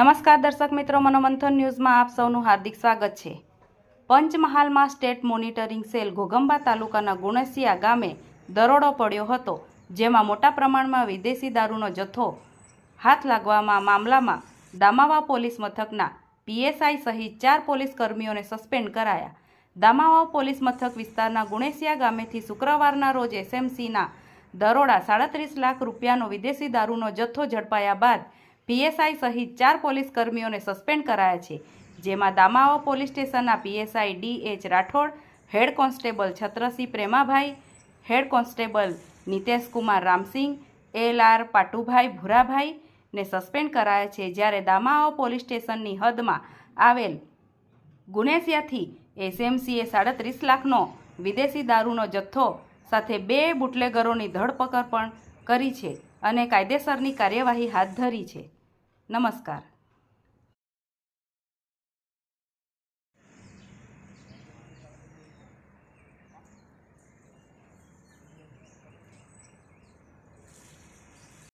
નમસ્કાર દર્શક મિત્રો, મનોમંથન ન્યૂઝમાં આપ સૌનું હાર્દિક સ્વાગત છે. પંચમહાલમાં સ્ટેટ મોનિટરિંગ સેલ ઘોગંબા તાલુકાના ગુણસિયા ગામે દરોડો પડ્યો હતો, જેમાં મોટા પ્રમાણમાં વિદેશી દારૂનો જથ્થો હાથ લાગવામાં મામલામાં દામાવા પોલીસ મથકના પીએસઆઈ સહિત ચાર પોલીસ કર્મીઓને સસ્પેન્ડ કરાયા. દામાવા પોલીસ મથક વિસ્તારના ગુણેસિયા ગામેથી શુક્રવારના રોજ એસએમસીના દરોડા સાડત્રીસ લાખ રૂપિયાનો વિદેશી દારૂનો જથ્થો ઝડપાયા બાદ પીએસઆઈ સહિત ચાર પોલીસ કર્મીઓને સસ્પેન્ડ કરાયા છે. જેમાં દામાઓ પોલીસ સ્ટેશનના P S I D H Rathod, head constable Chhatrasinh Premabhai, head constable Niteshkumar Ramsinh, L R Patubhai Bhurabhai ને સસ્પેન્ડ કરાયા છે. જ્યારે દામાઓ પોલીસ સ્ટેશનની હદમાં આવેલ ગુનેસિયાથી એસએમસીએ સાડત્રીસ લાખનો વિદેશી દારૂનો જથ્થો સાથે બે બુટલેગરોની ધરપકડ પણ કરી છે અને કાયદેસરની કાર્યવાહી હાથ ધરી છે. નમસ્કાર